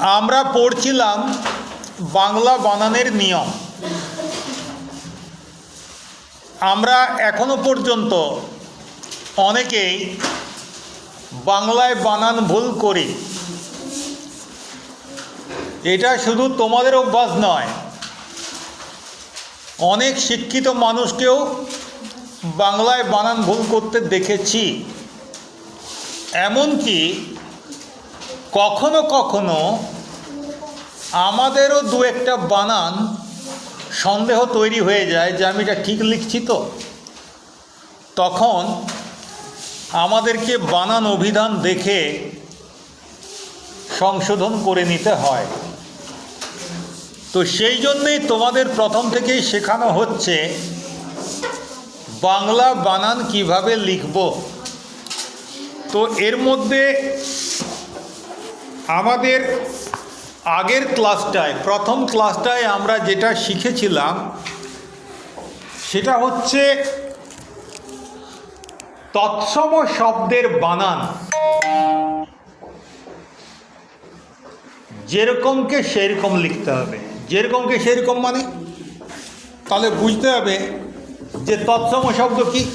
আমরা পড়ছিলাম বাংলা বানানের নিয়ম। আমরা এখনও পর্যন্ত অনেকেই বাংলায় বানান ভুল করি। এটা শুধু তোমাদের অভ্যাস নয়, অনেক শিক্ষিত মানুষকেও বাংলায় বানান ভুল করতে দেখেছি। এমনকি কখনো কখনো আমাদেরও দু একটা বানান সন্দেহ তৈরি হয়ে যায় যে আমি এটা ঠিক লিখছি তো। তখন আমাদেরকে বানান অভিধান দেখে সংশোধন করে নিতে হয়। তো সেই জন্যেই তোমাদের প্রথম থেকেই শেখানো হচ্ছে বাংলা বানান কীভাবে লিখব। তো এর মধ্যে আমাদের আগের ক্লাসটায়, প্রথম ক্লাসটায় আমরা যেটা শিখেছিলাম, সেটা হচ্ছে তৎসম শব্দের বানান। যেরকমকে সেরকম লিখতে হবে। যেরকমকে সেরকম মানে? তাহলে বুঝতে হবে যে তৎসম শব্দ কি?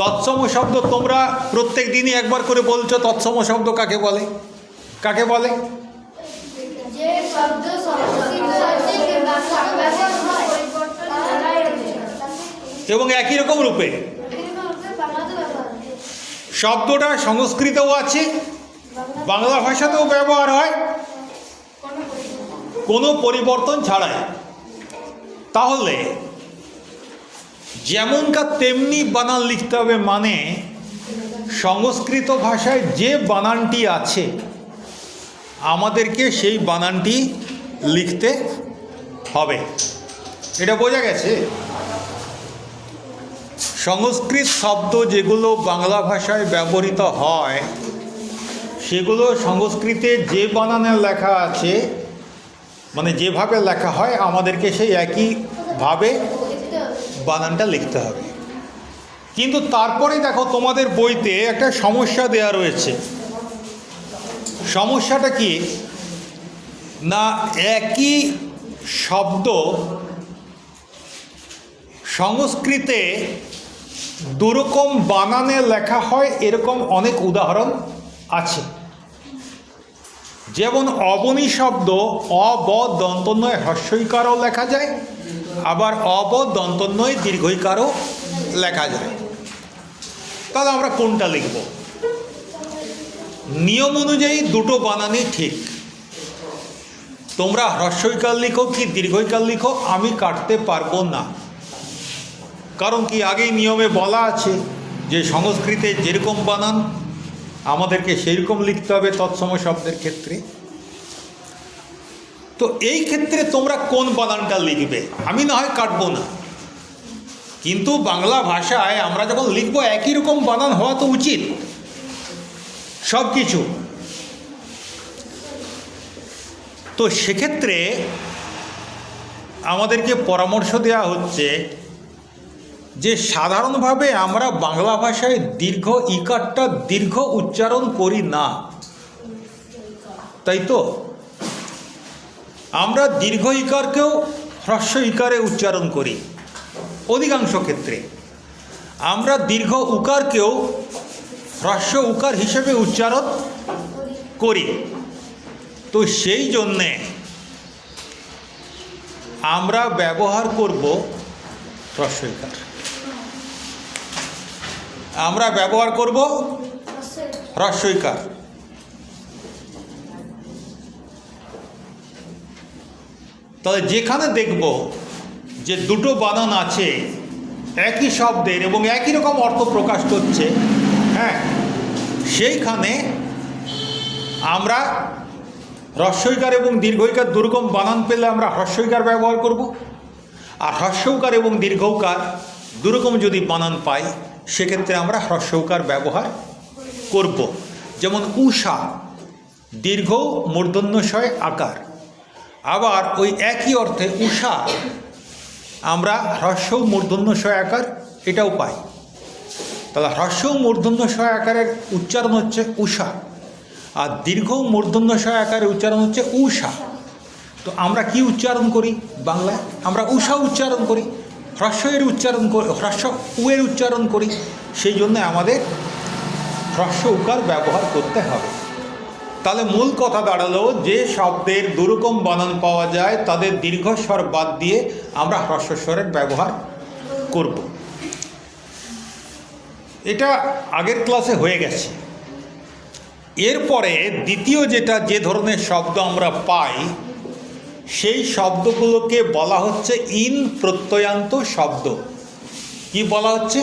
তৎসম শব্দ তোমরা প্রত্যেক দিনই একবার করে বলছো তৎসম শব্দ কাকে বলে? কাকে বলে? এবং একই রকম রূপে। শব্দটা সংস্কৃতও আছে বাংলা ভাষাতেও ব্যবহার হয় কোনো পরিবর্তন ছাড়াই। তাহলে যেমনকার তেমনি বানান লিখতে হবে মানে সংস্কৃত ভাষায় যে বানানটি আছে, আমাদেরকে সেই বানানটি লিখতে হবে। এটা বোঝা গেছে? সংস্কৃত শব্দ যেগুলো বাংলা ভাষায় ব্যবহৃত হয়, সেগুলো সংস্কৃতে যে বানানে লেখা আছে মানে যেভাবে লেখা হয়, আমাদেরকে সেই একইভাবে বানানটা লিখতে হবে। কিন্তু তারপরে দেখো তোমাদের বইতে একটা সমস্যা দেয়া রয়েছে। সমস্যাটা কি? না, একই শব্দ সংস্কৃতে দুরকম বানানে লেখা হয়, এরকম অনেক উদাহরণ আছে। যেমন অবনী শব্দ অব দন্তন্বয় হস্যইকারও লেখা যায়। আবার অব দন্তন্বয় দীর্ঘইকারও লেখা যায়। তাহলে আমরা কোনটা লিখব? নিয়ম অনুযায়ী দুটো বানানই ঠিক। তোমরা হ্রস্বইকার লিখো কি দীর্ঘইকার লিখো, আমি কাটতে পারব না। কারণ কি আগেই নিয়মে বলা আছে যে সংস্কৃতে যেরকম বানান, আমাদেরকে সেইরকম লিখতে হবে তৎসম শব্দের ক্ষেত্রে। তো এই ক্ষেত্রে তোমরা কোন বানানটা লিখবে? আমি না হয় কাটবো না। কিন্তু বাংলা ভাষায় আমরা যখন লিখব, একই রকম বানান হওয়া তো উচিত। সব কিছু তো সেক্ষেত্রে আমাদেরকে পরামর্শ দেওয়া হচ্ছে যে, সাধারণভাবে আমরা বাংলা ভাষায় দীর্ঘ ইকারটা দীর্ঘ উচ্চারণ করি না। তাই তো? আমরা দীর্ঘ ইকারকেও হ্রস্ব ইকারে উচ্চারণ করি, অধিকাংশ ক্ষেত্রে। আমরা দীর্ঘ উকারকেও হ্রস্ব উকার হিসেবে উচ্চারণ করি। তো সেই জন্যে আমরা ব্যবহার করব হ্রস্ব ইকার। আমরা ব্যবহার করব হ্রস্বইকার তাহলে যেখানে দেখব যে দুটো বানান আছে, একই শব্দের এবং একই রকম অর্থ প্রকাশ করছে হ্যাঁ সেইখানে আমরা হ্রস্বইকার এবং দীর্ঘইকার দুরকম বানান পেলে আমরা হ্রস্বইকার ব্যবহার করব। আর হ্রস্বকার এবং দীর্ঘকার দুরকম যদি বানান পাই, সেক্ষেত্রে আমরা হ্রস্বকার ব্যবহার করব। যেমন উষা, দীর্ঘ মূর্ধন্যশয় আকার। আবার ওই একই অর্থে উষা, আমরা হ্রস্ব মূর্ধন্যশয় আকার এটাও পাই। তাহলে হ্রস্ব মূর্ধন্যশয় আকারের উচ্চারণ হচ্ছে উষা, আর দীর্ঘ মূর্ধন্যশয় আকারে উচ্চারণ হচ্ছে উষা। তো আমরা কি উচ্চারণ করি বাংলায়? আমরা উষা উচ্চারণ করি হ্রস্বের উচ্চারণ করি, হ্রস্ব উয়ের উচ্চারণ করি, সেই জন্য আমাদের হ্রস্ব উকার ব্যবহার করতে হবে। তাহলে মূল কথা দাঁড়াল, যে শব্দের দুরকম বানান পাওয়া যায়, তাদের দীর্ঘস্বর বাদ দিয়ে আমরা হ্রস্বস্বরের ব্যবহার করব। এটা আগের ক্লাসে হয়ে গেছে। এরপরে দ্বিতীয় যেটা, যে ধরনের শব্দ আমরা পাই, সেই শব্দগুলোকে বলা হচ্ছে ইন প্রত্যয়ান্ত শব্দ। কি বলা হচ্ছে?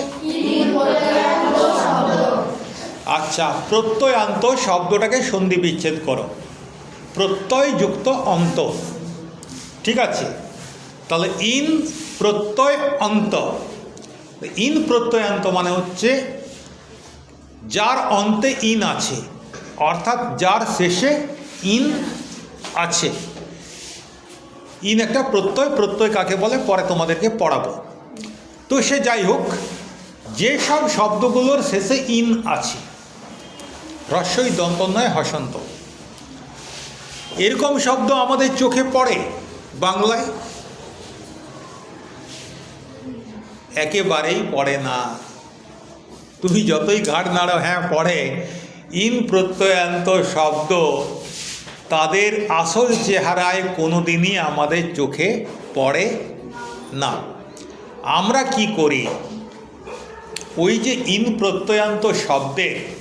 আচ্ছা প্রত্যয়ান্ত শব্দটাকে সন্ধি বিচ্ছেদ করো। প্রত্যয়যুক্ত অন্ত। ঠিক আছে? তাহলে ইন প্রত্যয় অন্ত। ইন প্রত্যয়ান্ত মানে হচ্ছে যার অন্তে ইন আছে। অর্থাৎ যার শেষে ইন আছে। ইন একটা প্রত্যয় প্রত্যয় কাকে বলে? পরে তোমাদেরকে পড়াবো। তো সে যাই হোক, যেসব শব্দগুলোর শেষে ইন আছে হ্রস্বই নয়, হসন্ত। এরকম শব্দ আমাদের চোখে পড়ে বাংলায়। একেবারেই পড়ে না। তুমি যতই ঘাট নাড়ো হ্যাঁ পড়ে। ইন প্রত্যয়ান্ত শব্দ তাদের আসল চেহারায় কোনো দিনই আমাদের চোখে পড়ে না। আমরা কি করি? ওই যে ইন প্রত্যয়ান্ত শব্দের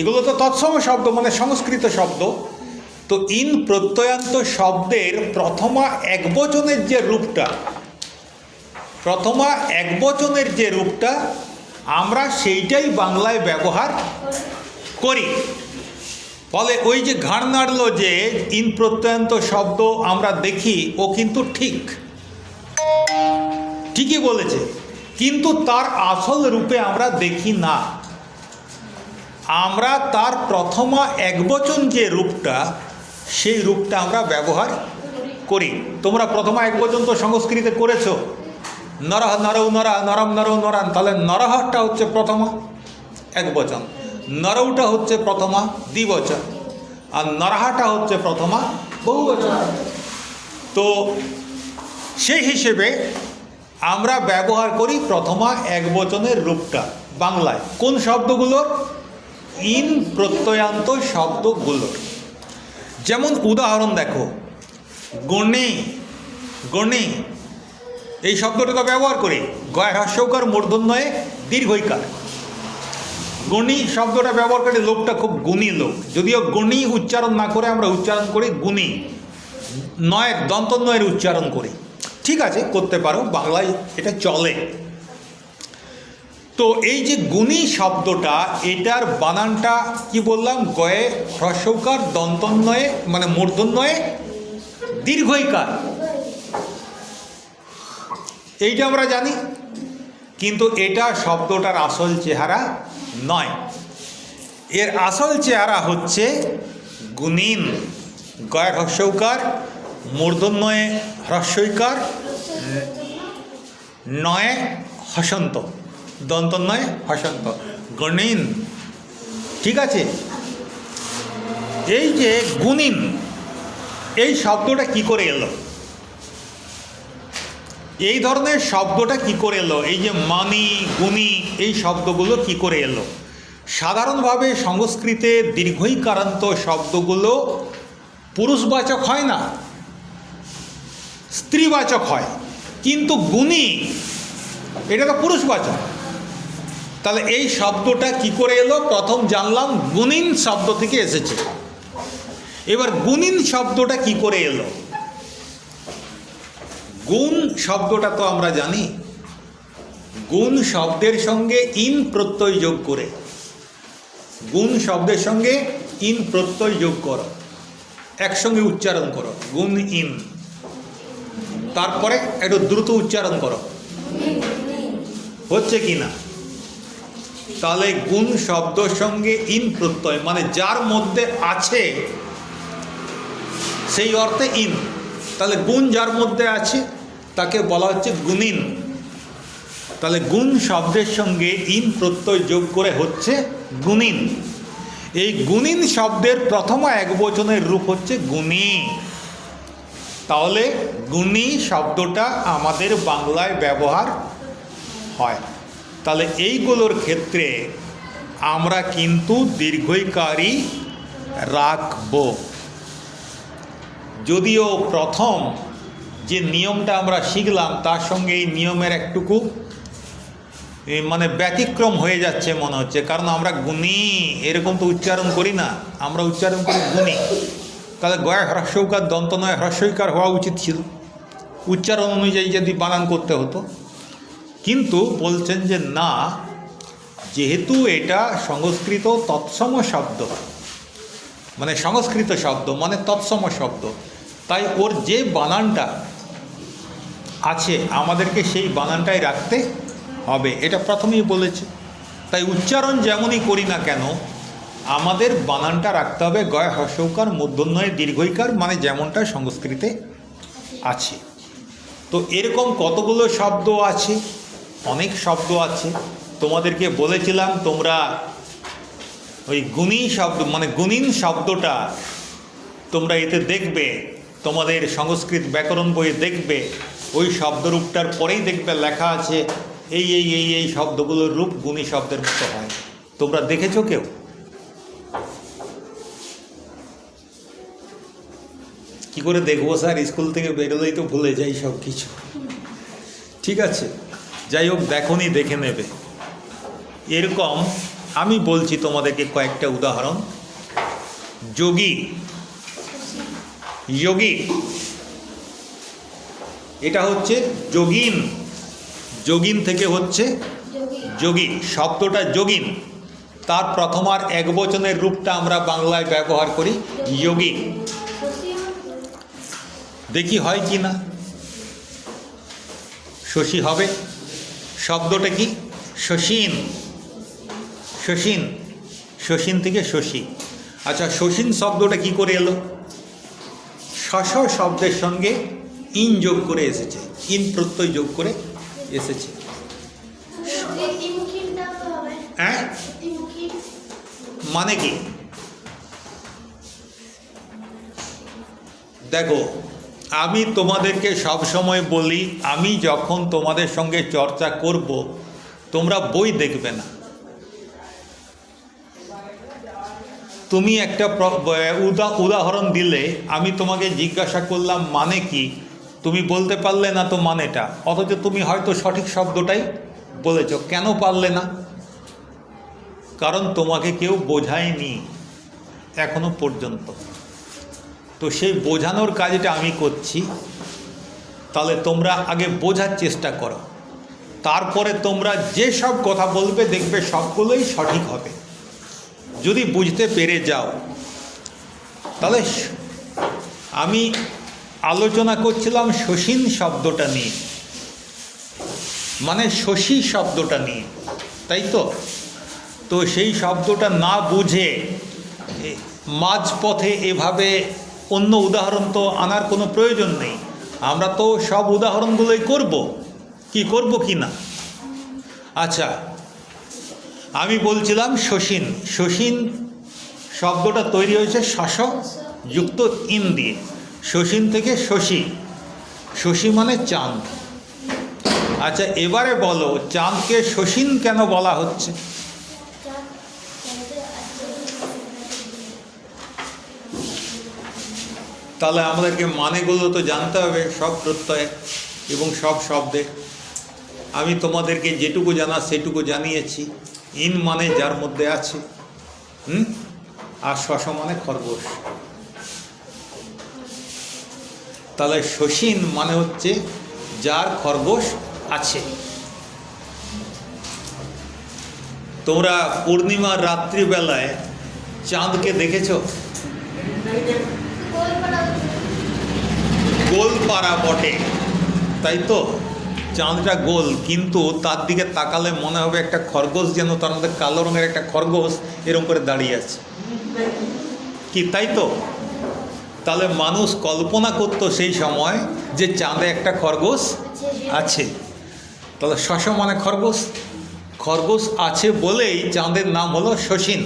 এগুলো তো তৎসম শব্দ মানে সংস্কৃত শব্দ। তো ইন প্রত্যয়ান্ত শব্দের প্রথমা একবচনের যে রূপটা, প্রথমা একবচনের যে রূপটা, আমরা সেইটাই বাংলায় ব্যবহার করি। ফলে ওই যে ঘাড় নাড়লো যে ইন প্রত্যয়ান্ত শব্দ আমরা দেখি, ও কিন্তু ঠিক। ঠিকই বলেছে, কিন্তু তার আসল রূপে আমরা দেখি না। আমরা তার প্রথমা একবচন যে রূপটা, সেই রূপটা আমরা ব্যবহার করি। তোমরা প্রথমা একবচন তো সংস্কৃতে করেছ। নরহ, নরৌ, নরা, নরম, নরৌ, নরান। তাহলে নরহটা হচ্ছে প্রথমা একবচন নরৌটা হচ্ছে প্রথমা দ্বিবচন। আর নরহাটা হচ্ছে প্রথমা বহুবচন। তো সেই হিসেবে আমরা ব্যবহার করি প্রথমা একবচনের রূপটা বাংলায়। কোন শব্দগুলোর? ইন প্রত্যয়ান্ত শব্দগুলোর যেমন উদাহরণ দেখো। গণে গণে, এই শব্দটা ব্যবহার করে। গয় হাস্যকার মূর্ধন্যয়ে দীর্ঘইকার। গণি শব্দটা ব্যবহার করে লোকটা খুব গুণী লোক। যদিও গণি উচ্চারণ না করে আমরা উচ্চারণ করি গুণী। নয়ের দন্তনয়ের উচ্চারণ করি। ঠিক আছে, করতে পারো, বাংলায় এটা চলে। তো এই যে গুণী শব্দটা, এটার বানানটা কি বললাম? গয়ে হ্রস্বকার, দন্তন্বয়ে মানে মূর্ধন্যয়ে দীর্ঘইকার। এইটা আমরা জানি, কিন্তু এটা শব্দটার আসল চেহারা নয়। এর আসল চেহারা হচ্ছে গুণিন, গয় হ্রস্বকার মূর্ধন্যয়ে হ্রস্বইকার, নয়ে হসন্ত। দন্তন্বয়ে হসন্ত। গণিন। ঠিক আছে? এই যে গুণিন, এই শব্দটা কি করে এলো? এই ধরনের শব্দটা কি করে এলো? এই যে মানি, গুণী, এই শব্দগুলো কি করে এলো? সাধারণভাবে সংস্কৃতে দীর্ঘইকারান্ত শব্দগুলো পুরুষবাচক হয় না, স্ত্রীবাচক হয়। কিন্তু গুণী, এটা তো পুরুষবাচক। তাহলে এই শব্দটা কি করে এলো? প্রথম জানলাম গুণিন শব্দ থেকে এসেছে। এবার গুণিন শব্দটা কি করে এলো? গুণ শব্দটা তো আমরা জানি। গুণ শব্দের সঙ্গে ইন প্রত্যয় যোগ করে। গুণ শব্দের সঙ্গে ইন প্রত্যয় যোগ করো। একসঙ্গে উচ্চারণ করো, গুণ ইন। তারপরে একটু দ্রুত উচ্চারণ করো। হচ্ছে কি না? তাহলে গুণ শব্দর সঙ্গে ইন প্রত্যয় মানে যার মধ্যে আছে, সেই অর্থে ইন। তাহলে গুণ যার মধ্যে আছে, তাকে বলা হচ্ছে গুণিন। তাহলে গুণ শব্দের সঙ্গে ইন প্রত্যয় যোগ করে হচ্ছে গুণিন। এই গুণিন শব্দের প্রথম এক বচনের রূপ হচ্ছে গুণী। তাহলে গুণী শব্দটা আমাদের বাংলায় ব্যবহার হয়। তাহলে এইগুলোর ক্ষেত্রে আমরা কিন্তু দীর্ঘইকারী রাখব। যদিও প্রথম যে নিয়মটা আমরা শিখলাম, তার সঙ্গে এই নিয়মের একটুকু মানে ব্যতিক্রম হয়ে যাচ্ছে মনে হচ্ছে। কারণ আমরা গুণী, এরকম তো উচ্চারণ করি না। আমরা উচ্চারণ করি গুণী। তাহলে গয়া হ্রস্বকার দন্ত নয় হ্রস্বইকার হওয়া উচিত ছিল। উচ্চারণ অনুযায়ী যদি বানান করতে হতো। কিন্তু বলছেন যে না, যেহেতু এটা সংস্কৃত তৎসম শব্দ। মানে সংস্কৃত শব্দ মানে তৎসম শব্দ। তাই ওর যে বানানটা আছে, আমাদেরকে সেই বানানটাই রাখতে হবে। এটা প্রথমেই বলেছে। তাই উচ্চারণ যেমনই করি না কেন, আমাদের বানানটা রাখতে হবে গয় হর্ষৌকার মূর্ধন্যয় দীর্ঘইকার মানে যেমনটা সংস্কৃতে আছে। তো এরকম কতগুলো শব্দ আছে? অনেক শব্দ আছে। তোমাদেরকে বলেছিলাম তোমরা ওই গুণী শব্দ মানে গুণিন শব্দটা তোমরা এতে দেখবে, তোমাদের সংস্কৃত ব্যাকরণ বইয়ে দেখবে, ওই শব্দরূপটার পরেই দেখবে লেখা আছে, এই এই এই এই শব্দগুলোর রূপ গুণী শব্দের মতো হয়। তোমরা দেখেছ কেউ? কি করে দেখব স্যার? স্কুল থেকে বেরোলেই তো ভুলে যাই সব কিছু ঠিক আছে। যাই হোক, দেখনি, দেখে নেবে। এরকম আমি বলছি তোমাদেরকে কয়েকটা উদাহরণ। যোগী। যোগী। এটা হচ্ছে যোগিন। যোগিন থেকে হচ্ছে যোগী। শব্দটা যোগিন। তার প্রথম আর এক বচনের রূপটা আমরা বাংলায় ব্যবহার করি যোগী। দেখি হয় কি না? শশী হবে? শব্দটা কি? শশীন। শশীন। শশীন থেকে শশী। আচ্ছা শশীন শব্দটা কি করে এলো? শশ শব্দের সঙ্গে ইন যোগ করে এসেছে। ইন প্রত্যয় যোগ করে এসেছে। হ্যাঁ? মানে কি? দেখো আমি তোমাদেরকে সব সময় বলি, আমি যখন তোমাদের সঙ্গে চর্চা করব, তোমরা বই দেখবে না। তুমি একটা উদা- উদাহরণ দিলে, আমি তোমাকে জিজ্ঞাসা করলাম মানে কি? তুমি বলতে পারলে না তো মানেটা? অথচ তুমি হয়তো সঠিক শব্দটাই বলেছ। কেন পারলে না? কারণ তোমাকে কেউ বোঝায়নি এখনও পর্যন্ত। তো সেই বোঝানোর কাজটা আমি করছি। তাহলে তোমরা আগে বোঝার চেষ্টা করো। তারপরে তোমরা যে সব কথা বলবে দেখবে সবগুলোই সঠিক হবে। যদি বুঝতে পেরে যাও, তাহলে আমি আলোচনা করছিলাম শশীন শব্দটা নিয়ে। মানে শশী শব্দটা নিয়ে, তাই তো? তো সেই শব্দটা না বুঝে মাঝপথে এভাবে অন্য উদাহরণ তো আনার কোনো প্রয়োজন নেই। আমরা তো সব উদাহরণগুলোই করব। কি করব কি না? আচ্ছা আমি বলছিলাম শশীন। শশীন শব্দটা তৈরি হয়েছে শাসক যুক্ত ইন দিয়ে। শশীন থেকে শশী। শশী মানে চাঁদ। আচ্ছা এবারে বলো, চাঁদকে শশীন কেন বলা হচ্ছে চাঁদ চাঁদে আছে তাহলে আমাদেরকে মানেগুলো তো জানতে হবে, সব প্রত্যয়ে এবং সব শব্দে। আমি তোমাদেরকে যেটুকু জানা, সেটুকু জানিয়েছি। ইন মানে যার মধ্যে আছে, হুম? আর শশ মানে খরগোশ। তাহলে শশীন মানে হচ্ছে যার খরগোশ আছে। তোমরা পূর্ণিমার রাত্রিবেলায় চাঁদকে দেখেছ? গোলপাড়া বটে। তাই তো? চাঁদটা গোল, কিন্তু তার দিকে তাকালে মনে হবে একটা খরগোশ যেন তার মধ্যে কালো রঙের একটা খরগোশ এরকম করে দাঁড়িয়ে আছে। কি, তাই তো? তাহলে মানুষ কল্পনা করতো সেই সময় যে চাঁদে একটা খরগোশ আছে। তাহলে শশ মানে খরগোশ? খরগোশ আছে বলেই চাঁদের নাম হলো শশীন।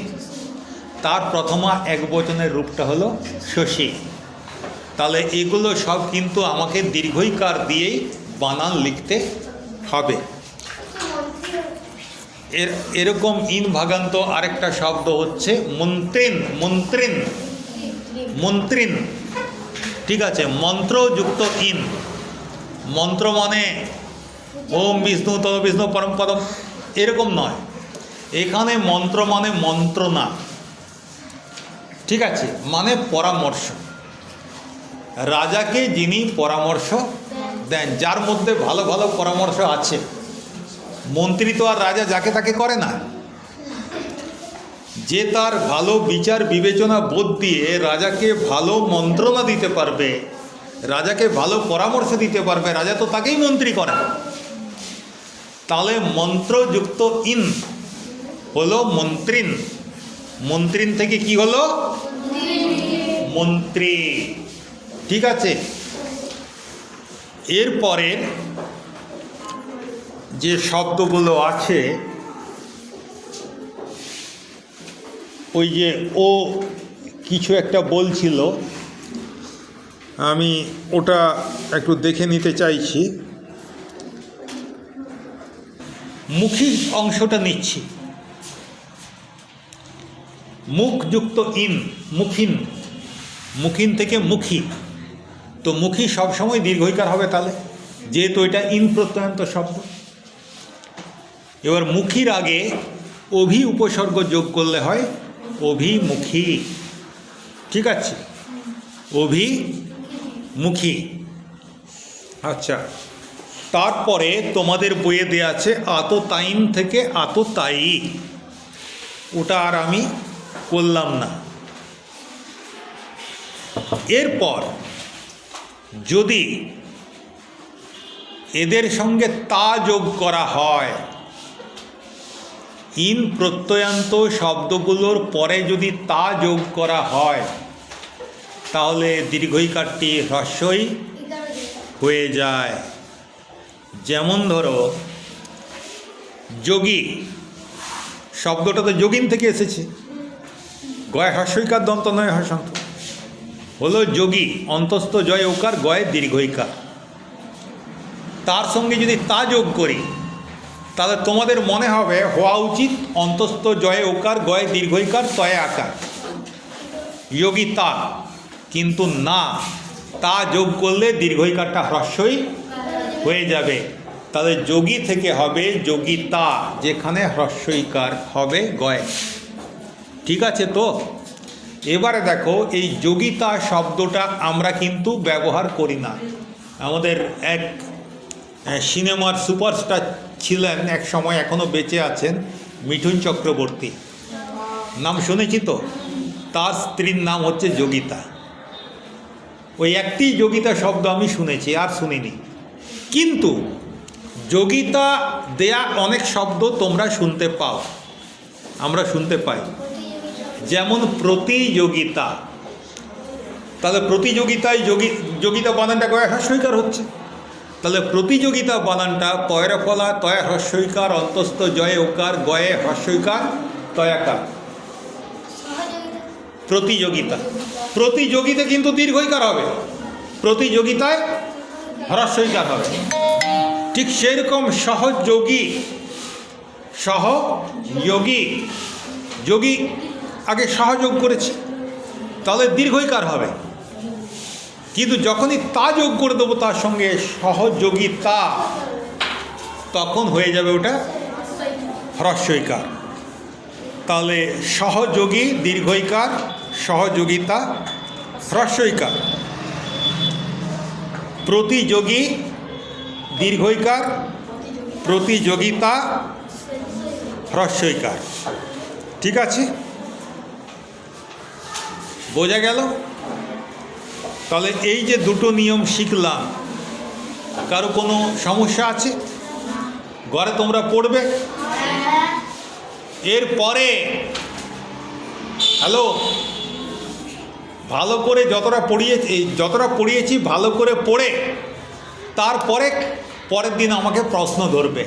তার প্রথমা এক বচনের রূপটা হলো শশী। তাহলে এগুলো সব কিন্তু আমাকে দীর্ঘইকার দিয়েই বানান লিখতে হবে। এর, এরকম ইন ভাগান্ত আরেকটা শব্দ হচ্ছে মন্ত্রিন মন্ত্রিন মন্ত্রিন। ঠিক আছে, মন্ত্রযুক্ত ইন। মন্ত্র মানে ওম বিষ্ণু তদ বিষ্ণু, পরম পদম, এরকম নয়। এখানে মন্ত্র মানে মন্ত্রণা। ঠিক আছে মানে পরামর্শ। রাজাকে যিনি পরামর্শ দেন, যার মধ্যে ভালো ভালো পরামর্শ আছে। মন্ত্রী তো আর রাজা যাকে তাকে করে না। যে তার ভালো বিচার, বিবেচনা, বোধ দিয়ে রাজাকে ভালো মন্ত্রণা দিতে পারবে, রাজাকে ভালো পরামর্শ দিতে পারবে, রাজা তো তাকেই মন্ত্রী করে। তাহলে মন্ত্রযুক্ত ইন হলো মন্ত্রিন। মন্ত্রিন থেকে কি হলো? মন্ত্রী। ঠিক আছে। এরপরে যে শব্দগুলো আছে, ওই যে ও কিছু একটা বলছিল, আমি ওটা একটু দেখে নিতে চাইছি। মুখী অংশটা নিচ্ছি। মুখযুক্ত ইন, মুখিন। মুখিন থেকে মুখী। তো মুখী সবসময় দীর্ঘইকার হবে তাহলে? যেহেতু এটা ইন প্রত্যয়ন্ত শব্দ। এবার মুখীর আগে অভি উপসর্গ যোগ করলে হয় অভিমুখী। ঠিক আছে? অভিমুখী। আচ্ছা তারপরে তোমাদের বইয়ে দেওয়া আছে আততাইন থেকে আততায়ী। ওটা আর আমি করলাম না। এরপর যদি এদের সঙ্গে তা যোগ করা হয়, ইন প্রত্যয়ান্ত শব্দগুলোর পরে যদি তা যোগ করা হয়, তাহলে দীর্ঘইকারটি হ্রস্বই হয়ে যায়। যেমন ধরো, যোগী, শব্দটা তো যোগিন থেকে এসেছে। গয় হর্ষইকার দন্ত নয় হর্ষন্ত হলো যোগী, অন্তস্থ জয় ওকার গয়ে দীর্ঘইকার তার সঙ্গে যদি তা যোগ করি, তাহলে তোমাদের মনে হবে, হওয়া উচিত, অন্তস্থ জয়ে ওকার গয়ে দীর্ঘইকার, তয়ে আকার। যোগী তা, কিন্তু না, তা যোগ করলে দীর্ঘইকারটা হ্রস্বই হয়ে যাবে। তাহলে যোগী থেকে হবে যোগিতা যেখানে হ্রস্বইকার হবে গয়ে ঠিক আছে তো? এবারে দেখো, এই যোগিতা শব্দটা আমরা কিন্তু ব্যবহার করি না। আমাদের এক সিনেমার সুপারস্টার ছিলেন এক সময় এখনও বেঁচে আছেন, মিঠুন চক্রবর্তী। নাম শুনেছি তো? তার স্ত্রীর নাম হচ্ছে যোগিতা। ওই একটি যোগিতা শব্দ আমি শুনেছি, আর শুনিনি। কিন্তু যোগিতা দেয়া অনেক শব্দ তোমরা শুনতে পাও। আমরা শুনতে পাই। যেমন প্রতিযোগিতা। তাহলে প্রতিযোগিতায় যোগী যোগিতা বানানটা গয়া হ্রস্বইকার হচ্ছে। তাহলে প্রতিযোগিতা বানানটা তয়ের ফলা? তয় হ্রস্বইকার অন্তস্থ জয়ে ওকার গয়ে হ্রস্বইকার তয়াকার প্রতিযোগিতা। প্রতিযোগিতা কিন্তু দীর্ঘইকার হবে। প্রতিযোগিতায় হ্রস্বইকার হবে। ঠিক সেরকম সহযোগী সহযোগী যোগী আগে সহযোগ করেছি, তাহলে দীর্ঘইকার হবে। কিন্তু যখনই তা যোগ করে দেবো তার সঙ্গে সহযোগিতা, তখন হয়ে যাবে ওটা হ্রস্বইকার। তাহলে সহযোগী দীর্ঘইকার, সহযোগিতা হ্রস্বইকার। প্রতিযোগী দীর্ঘইকার, প্রতিযোগিতা হ্রস্বইকার। ঠিক আছে? বোঝা গেল? তাহলে এই যে দুটো নিয়ম শিখলাম কারও কোনো সমস্যা আছে? ঘরে তোমরা পড়বে? এরপরে হ্যালো? ভালো করে যতটা পড়িয়েছি যতটা পড়িয়েছি ভালো করে পড়ে তারপরে পরের দিন আমাকে প্রশ্ন ধরবে।